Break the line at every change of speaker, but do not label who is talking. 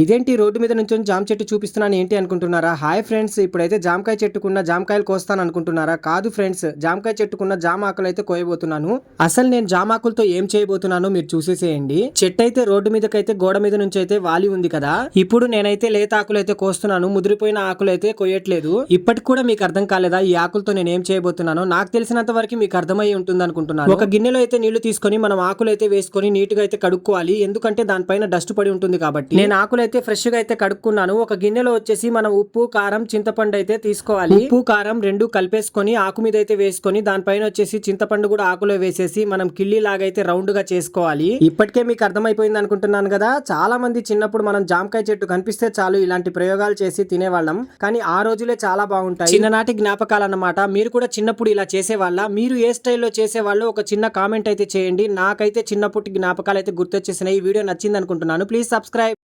ఇదేంటి రోడ్డు మీద నుంచి జామ చెట్టు చూపిస్తున్నాను ఏంటి అనుకుంటున్నారా? హాయ్ ఫ్రెండ్స్ ఇప్పుడైతే జామకాయ చెట్టుకున్న జామకాయలు కోస్తాను అనుకుంటున్నారా? కాదు ఫ్రెండ్స్ జామకాయ చెట్టుకున్న జామ ఆకులు అయితే కోయబోతున్నాను. అసలు నేను జామ ఆకులతో ఏం చేయబోతున్నానో మీరు చూసేసేయండి. చెట్టు అయితే రోడ్డు మీదకైతే గోడ మీద నుంచి అయితే వాలి ఉంది కదా? ఇప్పుడు నేనైతే లేత ఆకులు అయితే కోస్తున్నాను ముదిరిపోయిన ఆకులు అయితే కొయ్యట్లేదు. ఇప్పటికి కూడా మీకు అర్థం కాలేదా ఈ ఆకులతో నేను ఏం చేయబోతున్నానో? నాకు తెలిసినంత వరకు మీకు అర్థమై ఉంటుంది అనుకుంటున్నాను. ఒక గిన్నెలో అయితే నీళ్ళు తీసుకొని మనం ఆకులు అయితే వేసుకొని నీట్గా అయితే కడుక్కోవాలి. ఎందుకంటే దానిపైన డస్ట్ పడి ఉంటుంది కాబట్టి. నేను ఆకులు అయితే ఫ్రెష్గా అయితే కడుక్కున్నాను. ఒక గిన్నెలో వచ్చేసి మనం ఉప్పు కారం చింతపండు అయితే తీసుకోవాలి. ఉప్పు కారం రెండు కలిపేసుకొని ఆకు మీద అయితే వేసుకొని దానిపైన వచ్చేసి చింతపండు కూడా ఆకులో వేసేసి మనం కిళ్ళి లాగా అయితే రౌండ్గా చేసుకోవాలి. ఇప్పటికే మీకు అర్థమైపోయింది అనుకుంటున్నాను కదా? చాలా మంది చిన్నప్పుడు మనం జామకాయ చెట్టు కనిపిస్తే చాలు ఇలాంటి ప్రయోగాలు చేసి తినేవాళ్ళం. కానీ ఆ రోజులే చాలా బాగుంటాయి. చిన్ననాటి జ్ఞాపకాలు అన్నమాట మీరు కూడా చిన్నప్పుడు ఇలా చేసేవాళ్ళ? మీరు ఏ స్టైల్లో చేసేవాళ్ళు? ఒక చిన్న కామెంట్ అయితే చేయండి. నాకైతే చిన్నప్పటి జ్ఞాపకాలు అయితే గుర్తొచ్చేసినాయి. ఈ వీడియో నచ్చింది అనుకుంటున్నాను. Please subscribe.